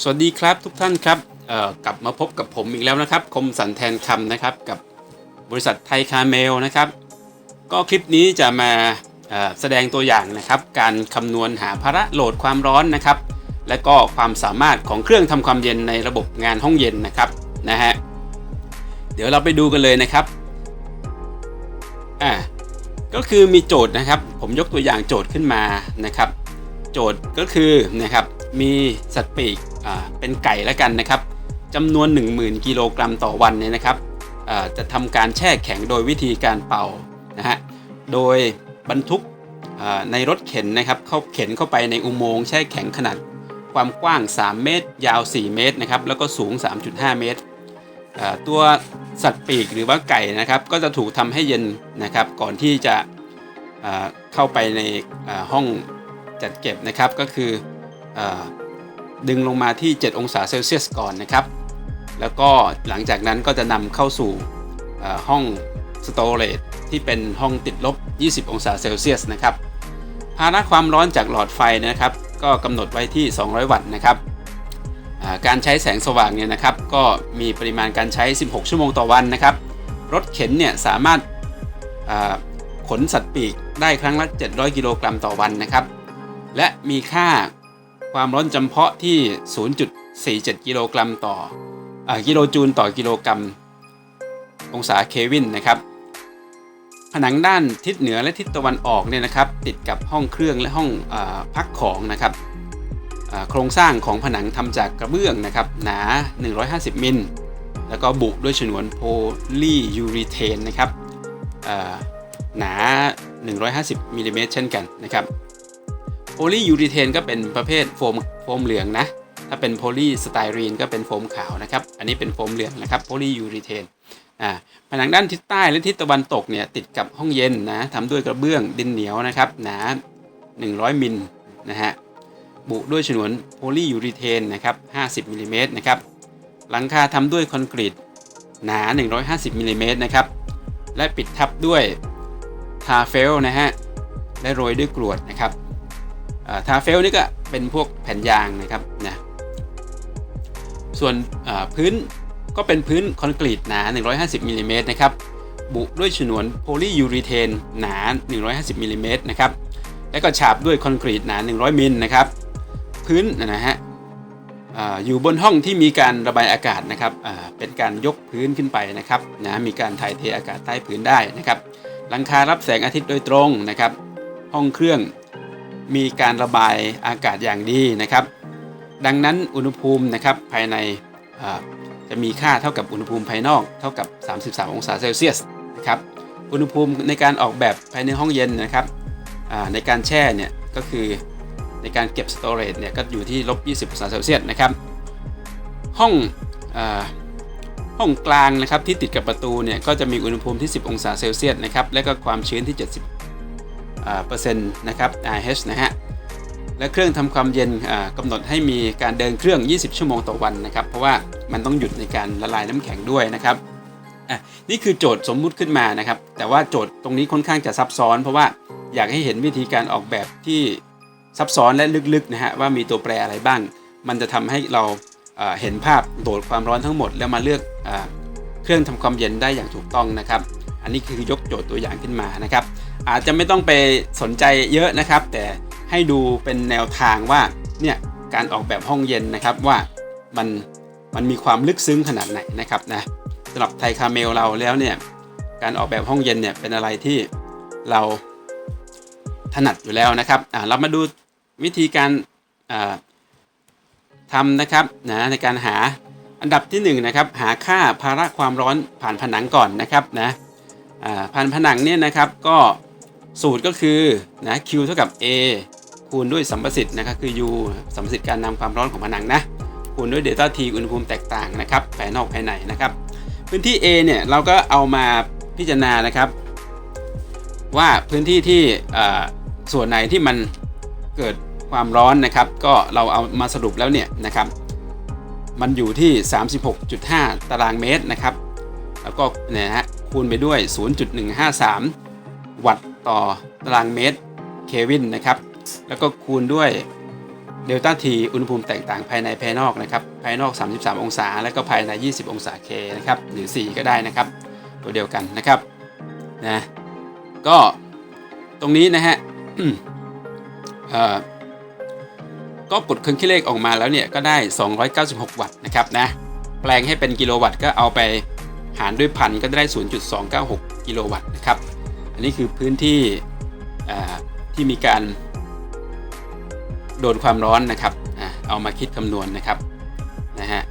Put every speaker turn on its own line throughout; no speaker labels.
สวัสดีครับทุกท่านครับกลับมาพบกับผมอีกแล้วนะครับ คมสันแทนคำนะครับกับบริษัทไทยคาเมลนะครับ ก็คลิปนี้จะมาแสดงตัวอย่างนะครับ การคำนวณหาภาระโหลดความร้อนนะครับ และก็ความสามารถของเครื่องทำความเย็นในระบบงานห้องเย็นนะครับนะฮะเดี๋ยวเราไปดูกันเลยนะครับอ่าก็คือมีโจทย์นะครับ ผมยกตัวอย่างโจทย์ขึ้นมานะครับ โจทย์ก็คือนะครับมีสัตว์ปีก เป็นไก่แล้วกันนะครับจำนวน 10,000 กิโลกรัมต่อวันเนี่ยนะครับจะทำการแช่แข็งโดยวิธีการเป่านะฮะโดยบรรทุกในรถเข็นนะครับเข้าเข็นเข้าไปในอุโมงค์แช่แข็งขนาดความกว้าง 3 เมตร ยาว 4 เมตรนะครับแล้วก็สูง 3.5 เมตรอ่าตัวสัตว์ปีกหรือว่าไก่นะครับก็จะถูกทำให้เย็นนะครับก่อนที่จะเข้าไปในห้องจัดเก็บนะครับก็คือ ดึงลงมาที่ 7 องศาเซลเซียสก่อนนะครับ แล้วก็หลังจากนั้นก็จะนำเข้าสู่ห้องสโตร g e ที่เป็นห้องติดลบ 20 องศาเซลเซียสนะครับภาระความร้อนจากหลอดไฟนะครับ ก็กำหนดไว้ที่ 200 วัตต์นะครับการใช้แสงสว่างเนี่ยนะครับ ก็มีปริมาณการใช้ 16 ชั่วโมงต่อวันนะครับ รถเข็นเนี่ยสามารถขนสัตว์ปีกได้ครั้งละ 700 กิโลกรัมต่อวันนะครับ และมีค่า ความร้อนจำเพาะที่ 0.47 กิโลกรัมต่ออกิโลจูลต่อกิโลกรัม องศาเควินนะครับ ผนังด้านทิศเหนือและทิศตะวันออกเนี่ยนะครับ ติดกับห้องเครื่องและห้องอพักของนะครับโครงสร้างของผนังทำจากกระเบื้องนะครับ หนา 150 มิล แล้วก็บุด้วยฉนวนโพลียูรีเทนนะครับหนา 150มิลลิเมตรเช่นกันนะครับ โพลียูรีเทนก็เป็นประเภทโฟมโฟมเหลืองนะ ถ้าเป็นโพลีสไตรีนก็เป็นโฟมขาวนะครับ อันนี้เป็นโฟมเหลืองนะครับโพลียูรีเทนอ่าผนังด้านทิศใต้และทิศตะวันตกเนี่ยติดกับห้องเย็นนะทำด้วยกระเบื้องดินเหนียวนะครับหนา100 มิลนะฮะบุด้วยฉนวนโพลียูรีเทนนะครับ50มิลลิเมตรนะครับหลังคาทำด้วยคอนกรีตหนา 150มิลลิเมตรนะครับและปิดทับด้วยทาเฟลนะฮะและโรยด้วยกรวดนะครับ ทาเฟลนี่ก็เป็นพวกแผ่นยางนะครับนะส่วนพื้นก็เป็นพื้นคอนกรีตหนา 150มิลลิเมตรนะครับบุด้วยฉนวนโพลียูรีเทนหนา 150มิลลิเมตรนะครับและก็ฉาบด้วยคอนกรีตหนา 100มิลนะครับพื้นนะฮะออยู่บนห้องที่มีการระบายอากาศนะครับเป็นการยกพื้นขึ้นไปนะครับนะมีการถ่ายเทอากาศใต้พื้นได้นะครับหลังคารับแสงอาทิตย์โดยตรงนะครับ ห้องเครื่อง มีการระบายอากาศอย่างดีนะครับ ดังนั้นอุณหภูมินะครับภายในจะมีค่าเท่ากับอุณหภูมิภายนอกเท่ากับ 33 องศาเซลเซียสนะครับอุณหภูมิในการออกแบบภายในห้องเย็นนะครับในการแช่เนี่ยก็คือในการเก็บสโตร g e เนี่ยก็อยู่ที่ลบ 20 องศาเซลเซียสนะครับ ห้องอห้องกลางนะครับที่ติดกับประตูเนี่ยก็จะมีอุณหภูมิที่ 10 องศาเซลเซียสนะครับและก็ความชื้นที่ 70 เปอร์เซ็นต์นะครับ RH นะฮะและเครื่องทำความเย็นอ่ากำหนดให้มีการเดินเครื่อง 20 ชั่วโมงต่อวันนะครับ เพราะว่ามันต้องหยุดในการละลายน้ำแข็งด้วยนะครับอะนี่คือโจทย์สมมุติขึ้นมานะครับ แต่ว่าโจทย์ตรงนี้ค่อนข้างจะซับซ้อน เพราะว่าอยากให้เห็นวิธีการออกแบบที่ซับซ้อนและลึกๆนะฮะว่ามีตัวแปรอะไรบ้าง มันจะทำให้เราเห็นภาพโดดความร้อนทั้งหมด แล้วมาเลือกอเครื่องทำความเย็นได้อย่างถูกต้องนะครับ อันนี้คือยกโจทย์ตัวอย่างขึ้นมานะครับ อาจจะไม่ต้องไปสนใจเยอะนะครับ แต่ให้ดูเป็นแนวทางว่าเนี่ยการออกแบบห้องเย็นนะครับว่ามันมันมีความลึกซึ้งขนาดไหนนะครับนะสำหรับไทยคาเมลเราแล้วเนี่ยการออกแบบห้องเย็นเนี่ยเป็นอะไรที่เราถนัดอยู่แล้วนะครับอ่าเรามาดูวิธีการอ่าทำนะครับนะในการหาอันดับที่หนึ่งนะครับหาค่าภาระความร้อนผ่านผนังก่อนนะครับนะอ่าผ่านผนังเนี่ยนะครับก็ สูตรก็คือนะ Q เท่ากับ A คูณด้วยสัมประสิทธิ์นะครับคือ U สัมประสิทธิ์การนำความร้อนของผนังนะคูณด้วยเดลต้า T อุณหภูมิแตกต่างนะครับภายนอกภายในนะครับ พื้นที่ A เนี่ยเราก็เอามาพิจารณานะครับ ว่าพื้นที่ที่ส่วนไหนที่มันเกิดความร้อนนะครับ ก็เราเอามาสรุปแล้วเนี่ยนะครับ มันอยู่ที่ 36.5 ตารางเมตรนะครับ แล้วก็เนี่ยฮะคูณไปด้วย 0.153 วัตต์ ต่อตารางเมตรเควินนะครับ แล้วก็คูณด้วยเดลต้าทีอุณหภูมิแตกต่างภายในภายนอกนะครับ ภายนอก 33 องศา แล้วก็ภายใน 20 องศาเคนะครับ หรือ 4 ก็ได้นะครับ ตัวเดียวกันนะครับ นะ ก็ตรงนี้นะฮะก็กดเครื่องคิดเลขออกมาแล้วเนี่ยก็ได้ 296 วัตต์นะครับนะ แปลงให้เป็นกิโลวัตต์ก็เอาไปหารด้วยพันก็ได้ 0.296 กิโลวัตต์นะครับ อันนี้คือพื้นที่ที่มีการโดนความร้อนนะครับเอามาคิดคำนวณนะครับนะฮะ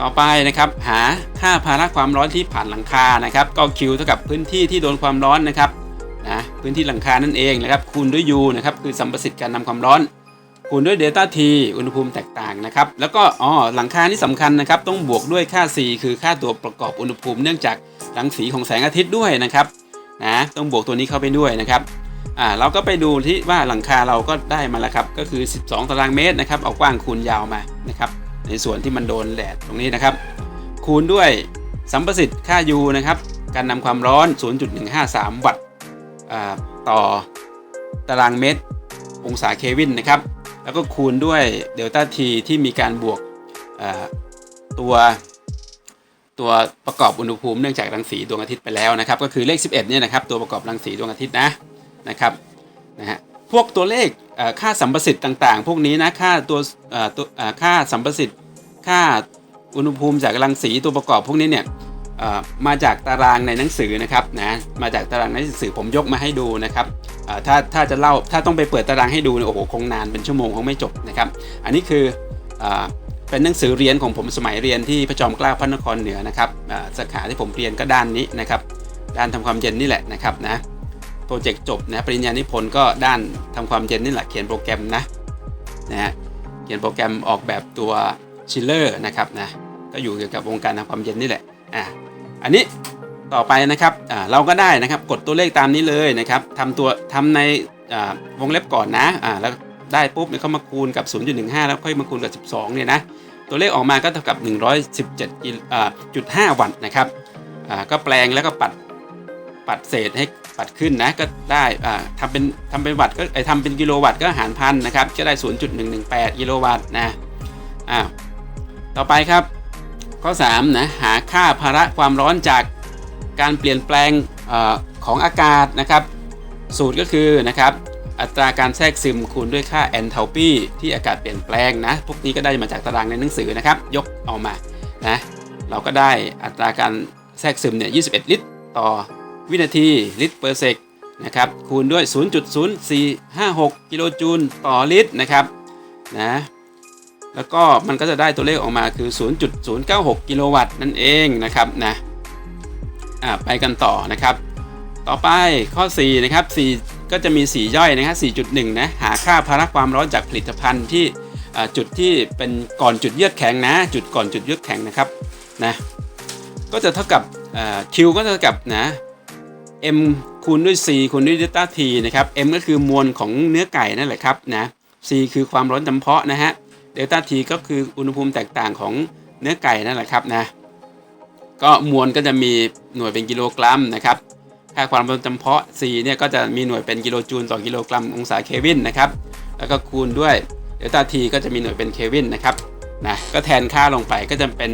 ต่อไปนะครับหาค่าภาระความร้อนที่ผ่านหลังคานะครับก็ Q เท่ากับพื้นที่ที่โดนความร้อนนะครับนะพื้นที่หลังคานั่นเองนะครับคูณด้วย U นะครับคือสัมประสิทธิ์การนำความร้อน คูณด้วยเดลต้า T อุณหภูมิแตกต่างนะครับแล้วก็อ๋อหลังคานี่สำคัญนะครับต้องบวกด้วยค่า C คือค่าตัวประกอบอุณหภูมิเนื่องจากรังสีของแสงอาทิตย์ด้วยนะครับ นะต้องบวกตัวนี้เข้าไปด้วยนะครับอ่าเราก็ไปดูที่ว่าหลังคาเราก็ได้มาแล้วครับก็คือ 12 ตารางเมตรนะครับเอากว้างคูณยาวมานะครับในส่วนที่มันโดนแดดตรงนี้นะครับ คูณด้วยสัมประสิทธิ์ค่า U นะครับการนำความร้อน 0.153 วัตต์ต่อตารางเมตร องศาเคลวินนะครับ แล้วก็คูณด้วยเดลต้าทีที่มีการบวกตัว ตัวประกอบอุณหภูมิเนื่องจากรังสีดวงอาทิตย์ไปแล้วนะครับ ก็คือเลข 11เนี่ยนะครับตัวประกอบรังสีดวงอาทิตย์นะนะครับนะฮะพวกตัวเลขค่าสัมประสิทธิ์ต่างๆ พวกนี้นะค่าตัวตัวค่าสัมประสิทธิ์ค่าอุณหภูมิจากรังสีตัวประกอบพวกนี้เนี่ยมาจากตารางในหนังสือนะครับนะมาจากตารางในหนังสือผมยกมาให้ดูนะครับถ้าถ้าจะเล่าถ้าต้องไปเปิดตารางให้ดูเนี่ยโอ้โหคงนานเป็นชั่วโมงคงไม่จบนะครับ อันนี้คืออ เป็นหนังสือเรียนของผมสมัยเรียนที่พระจอมเกล้าพระนครเหนือนะครับสาขาที่ผมเรียนก็ด้านนี้นะครับ ด้านทำความเย็นนี่แหละนะครับนะโปรเจกต์จบนะปริญญานิพนธ์ก็ด้านทำความเย็นนี่แหละเขียนโปรแกรมนะนะฮะเขียนโปรแกรมออกแบบตัวชิลเลอร์นะครับนะก็อยู่เกี่ยวกับวงการทำความเย็นนี่แหละอ่าอันนี้ต่อไปนะครับอ่าเราก็ได้นะครับกดตัวเลขตามนี้เลยนะครับทำตัวทำในวงเล็บก่อนนะอ่าแล้วได้ปุ๊บเนี่ยเขามาคูณกับ 0.15 แล้วค่อยมาคูณกับ 12 เนี่ยนะ ตัวเลขออกมาก็เท่ากับ 117.5 วัตต์นะครับก็แปลงแล้วก็ปัดปัดเศษให้ปัดขึ้นนะก็ได้ทำเป็นทำเป็นวัตต์ก็ไอทำเป็นกิโลวัตต์ก็หารพันนะครับก็ได้ 0.118 กิโลวัตต์นะอ่าต่อไปครับข้อ3นะหาค่าภาระความร้อนจากการเปลี่ยนแปลงอของอากาศนะครับ สูตรก็คือนะครับ อัตราการแทรกซึมคูณด้วยค่า enthalpy ที่อากาศเปลี่ยนแปลงนะ พวกนี้ก็ได้มาจากตารางในหนังสือนะครับ ยกเอามานะเราก็ได้อัตราการแทรกซึมเนี่ย 21 ลิตร ต่อวินาทีลิตรเปอร์เซกนะครับคูณด้วย 0.0456 กิโลจูลต่อลิตรนะครับนะแล้วก็มันก็จะได้ตัวเลขออกมาคือ 0.096 กิโลวัตต์นั่นเองนะครับนะอ่าไปกันต่อนะครับ ต่อไปข้อ 4 นะครับ4 ก็จะมี4ย่อยนะครับ4.1 นะ หาค่าภาระความร้อนจากผลิตภัณฑ์ที่จุดที่เป็นก่อนจุดเยือกแข็งนะ จุดก่อนจุดเยือกแข็งนะครับนะก็จะเท่ากับ Q ก็เท่ากับนะ M คูณด้วย C คูณด้วย delta T นะครับ M ก็คือมวลของเนื้อไก่นั่นแหละครับนะ C คือความร้อนจำเพาะนะฮะ delta T ก็คืออุณหภูมิแตกต่างของเนื้อไก่นั่นแหละครับนะก็มวลก็จะมีหน่วยเป็นกิโลกรัมนะครับ ค่าความร้อนจำเพาะ C เนี่ยก็จะมีหน่วยเป็นกิโลจูลต่อกิโลกรัมองศาเคลวินนะครับ แล้วก็คูณด้วยเดลต้า T ก็จะมีหน่วยเป็นเคลวินนะครับ นะ ก็แทนค่าลงไปก็จะเป็น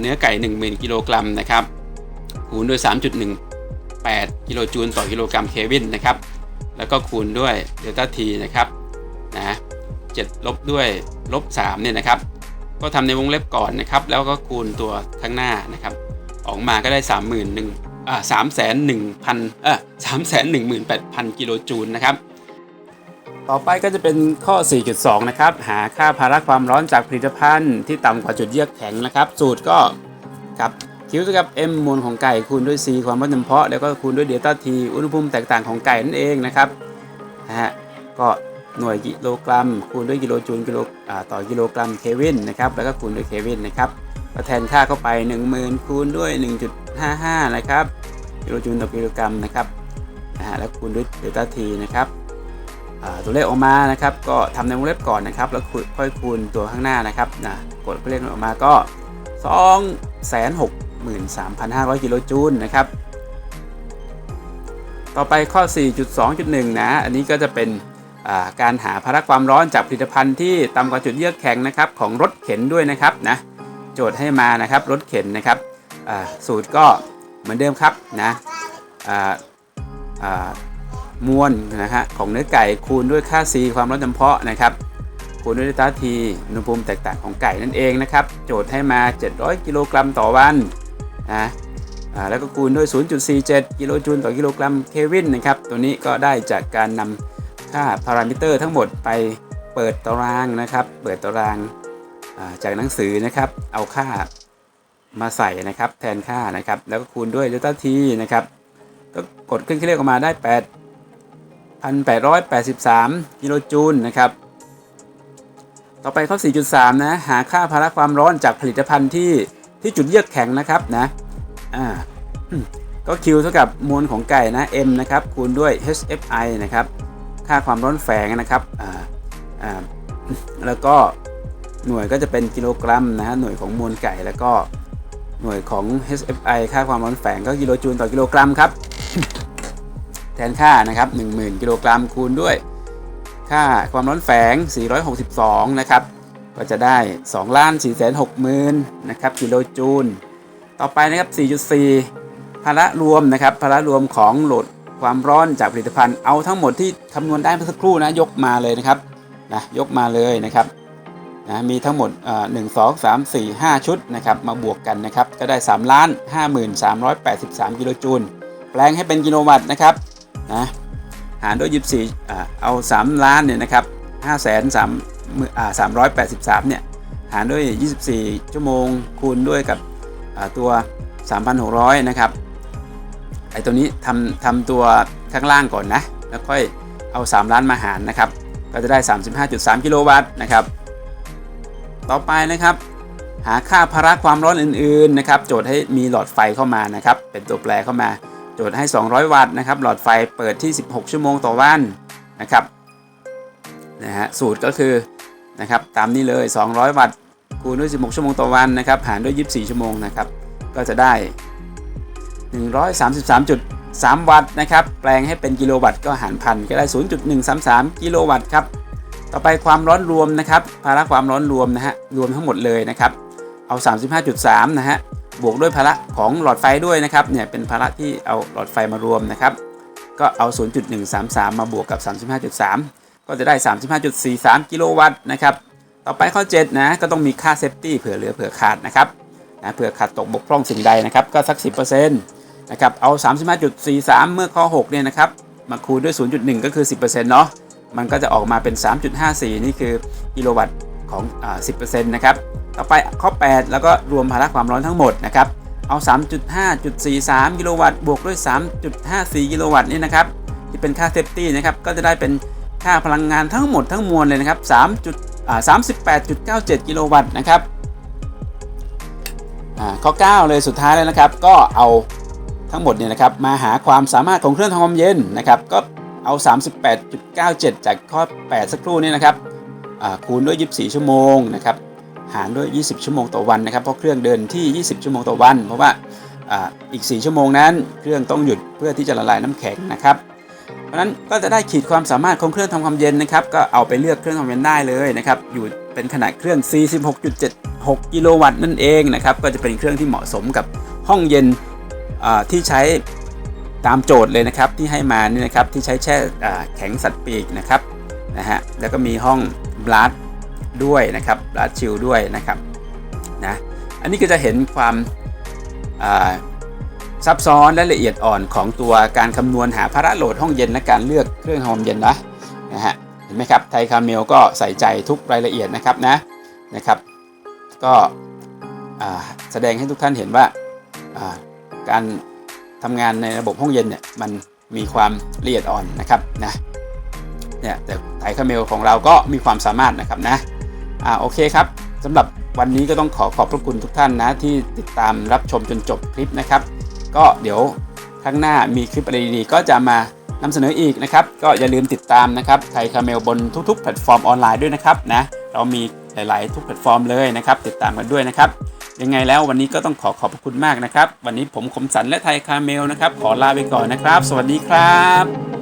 เนื้อไก่ 10,000 กิโลกรัมนะครับ คูณด้วย 3.18 กิโลจูลต่อกิโลกรัมเคลวินนะครับ แล้วก็คูณด้วยเดลต้า T นะครับ นะ7ลบด้วยลบ3เนี่ยนะครับ ก็ทำในวงเล็บก่อนนะครับ แล้วก็คูณตัวข้างหน้านะครับ ออกมาก็ได้ 3 1 0 0 0อ่า สามแสนหนึ่งพันเออสามแสนหนึ่งหมื่นแปดพันกิโลจูลนะครับ ต่อไปก็จะเป็นข้อ 4.2 นะครับ หาค่าภาระความร้อนจากผลิตภัณฑ์ที่ต่ำกว่าจุดเยือกแข็งนะครับ สูตรก็ครับคิวเท่ากับ m มวลของไก่คูณด้วย c ความร้อนจำเพาะ แล้วก็คูณด้วยเดลต้า t อุณหภูมิแตกต่างของไก่นั่นเองนะครับนะฮะก็หน่วยกิโลกรัม คูณด้วยกิโลจูลกิโลอ่าต่อกิโลกรัมเคลวินนะครับแล้วก็คูณด้วยเคลวินนะครับ ก็แทนค่าเข้าไป 10,000 คูณด้วย 1.55 นะครับกิโลจูลต่อกิโลกรัมนะครับนะฮะแล้วคูณด้วยเดลต้า t นะครับตัวเลขออกมานะครับก็ทำในวงเล็บก่อนนะครับ แล้วค่อยคูณตัวข้างหน้านะครับนะกดเลขออกมาก็263,500กิโลจูลนะครับ ต่อไปข้อ 4.2.1 นะ อันนี้ก็จะเป็นการหาภาระความร้อนจากผลิตภัณฑ์ที่ต่ำกว่าจุดเยือกแข็งนะครับของรถเข็นด้วยนะครับนะ โจทย์ให้มานะครับรถเข็นนะครับสูตรก็เหมือนเดิมครับนะมวลนะฮะของเนื้อไก่คูณด้วยค่า C ความร้อนจำเพาะนะครับคูณด้วยตาทีอุณหภูมิแตกต่างของไก่นั่นเองนะครับโจทย์ให้มา 700 กิโลกรัมต่อวันนะแล้วก็คูณด้วย 0.47 กิโลจูลต่อกิโลกรัมเคลวินนะครับตัวนี้ก็ได้จากการนำค่าพารามิเตอร์ทั้งหมดไปเปิดตารางนะครับ เปิดตาราง จากหนังสือนะครับ เอาค่ามาใส่นะครับ แทนค่านะครับ แล้วก็คูณด้วยเดลต้าทีนะครับ ก็กดเครื่องคิดเลขออกมาได้ 8,883 กิโลจูลนะครับ ต่อไปข้อ 4.3 นะ หาค่าภาระความร้อนจากผลิตภัณฑ์ที่ที่จุดเยือกแข็งนะครับนะอ่าอืมก็ Q เท่ากับมวลของไก่นะ M นะครับคูณด้วย HFI นะครับ ค่าความร้อนแฝงนะครับอ่าอ่าแล้วก็ หน่วยก็จะเป็นกิโลกรัมนะฮะหน่วยของมวลไก่แล้วก็หน่วยของ HFI ค่าความร้อนแฝงก็กิโลจูลต่อกิโลกรัมครับ แทนค่านะครับ 10,000 กิโลกรัมคูณด้วย ค่าความร้อนแฝง 462 นะครับ ก็จะได้ 2 ล้าน 4 6 0 0 0 0 นะครับ กิโลจูล ต่อไปนะครับ 4.4 ภาระรวมนะครับภาระรวมของโหลดความร้อนจากผลิตภัณฑ์เอาทั้งหมดที่คำนวณได้เมื่อสักครู่นะยกมาเลยนะครับนะยกมาเลยนะครับ นะมีทั้งหมดหนึ่งสองสามสี่ห้าชุดนะครับมาบวกกันนะครับก็ได้3ล้าน53,383กิโลจูลแปลงให้เป็นกิโลวัตต์นะครับนะหารด้วย24อ่เอา3ล้านเนี่ยนะครับ5แสน3อ่า383เนี่ยหารด้วย 24 ชั่วโมงคูณด้วยกับอ่าตัว 3,600 นะครับไอตัวนี้ทำทำตัวข้างล่างก่อนนะ แล้วค่อยเอา 3 ล้านมาหารนะครับ ก็จะได้ 35.3 กิโลวัตต์นะครับ ต่อไปนะครับ หาค่าภาระความร้อนอื่นๆนะครับ โจทย์ให้มีหลอดไฟเข้ามานะครับ เป็นตัวแปรเข้ามา โจทย์ให้ 200 วัตต์นะครับ หลอดไฟเปิดที่ 16 ชั่วโมงต่อวันนะครับนะฮะสูตรก็คือนะครับตามนี้เลย 200 วัตต์คูณด้วย 16 ชั่วโมงต่อวันนะครับหารด้วย 24 ชั่วโมงนะครับ ก็จะได้ 133.3 วัตต์นะครับ แปลงให้เป็นกิโลวัตต์ก็หารพันก็ได้ 0.133 กิโลวัตต์ครับ ต่อไปความร้อนรวมนะครับภาระความร้อนรวมนะฮะรวมทั้งหมดเลยนะครับเอา 35.3 นะฮะบวกด้วยภาระของหลอดไฟด้วยนะครับเนี่ยเป็นภาระที่เอาหลอดไฟมารวมนะครับก็เอา 0.133 มาบวกกับ 35.3 ก็จะได้ 35.43 กิโลวัตต์นะครับต่อไปข้อ7นะก็ต้องมีค่าเซฟตี้เผื่อเหลือเผื่อขาดนะครับนะเผื่อขาดตกบกพร่องสิ่งใดนะครับก็สัก 10%นะครับเอา 35.43 เมื่อข้อ6เนี่ยนะครับมาคูณด้วย 0.1 ก็คือ 10%เนาะ มันก็จะออกมาเป็น 3.54 นี่คือกิโลวัตต์ของอ10%นะครับ ต่อไปข้อ 8 แล้วก็รวมภาระความร้อนทั้งหมดนะครับ เอา 3.5.43 กิโลวัตต์บวกด้วย 3.54 กิโลวัตต์นี่นะครับ ที่เป็นค่าเซฟตี้นะครับ ก็จะได้เป็นค่าพลังงานทั้งหมดทั้งมวลเลยนะครับ3จุดอ่า38.97 กิโลวัตต์นะครับข้อ 9 เลยสุดท้ายเลยนะครับ ก็เอาทั้งหมดเนี่ยนะครับมาหาความสามารถของเครื่องทำความเย็นนะครับ ก็ เอา 38.97 จากข้อ 8 สักครู่นี้นะครับคูณด้วย 24 ชั่วโมงนะครับหารด้วย 20 ชั่วโมงต่อวันนะครับเพราะเครื่องเดินที่ 20 ชั่วโมงต่อวัน เพราะว่าอีก 4 ชั่วโมงนั้น เครื่องต้องหยุดเพื่อที่จะละลายน้ำแข็งนะครับ เพราะนั้นก็จะได้ขีดความสามารถของเครื่องทำความเย็นนะครับก็เอาไปเลือกเครื่องทำความเย็นได้เลยนะครับอยู่เป็นขนาดเครื่อง 46.76 กิโลวัตต์นั่นเองนะครับก็จะเป็นเครื่องที่เหมาะสมกับห้องเย็นที่ใช้ ตามโจทย์เลยนะครับที่ให้มานี่นะครับที่ใช้แช่แข็งสัตว์ปีกนะครับนะฮะแล้วก็มีห้องบลัดด้วยนะครับบลัดชิลด้วยนะครับนะอันนี้ก็จะเห็นความซับซ้อนและละเอียดอ่อนของตัวการคำนวณหาภาระโหลดห้องเย็นและการเลือกเครื่องทำความเย็นนะนะฮะเห็นไหมครับไทยคาเมลก็ใส่ใจทุกรายละเอียดนะครับนะนะครับ ก็แสดงให้ทุกท่านเห็นว่าการ ทำงานในระบบห้องเย็นเนี่ยมันมีความละเอียดอ่อนนะครับนะเนี่ยแต่ไทคาเมลของเราก็มีความสามารถนะครับนะอ่าโอเคครับสำหรับวันนี้ก็ต้องขอขอบพระคุณทุกท่านนะที่ติดตามรับชมจนจบคลิปนะครับ ก็เดี๋ยวข้างหน้ามีคลิปอะไรดีๆก็จะมานำเสนออีกนะครับ ก็อย่าลืมติดตามนะครับไทยคาเมลบนทุกๆแพลตฟอร์มออนไลน์ด้วยนะครับนะเรามีหลายๆทุกแพลตฟอร์มเลยนะครับ ติดตามกันด้วยนะครับ ยังไงแล้ววันนี้ก็ต้องขอขอบพระคุณมากนะครับ วันนี้ผมคมสันและไทยคาเมลนะครับ ขอลาไปก่อนนะครับ สวัสดีครับ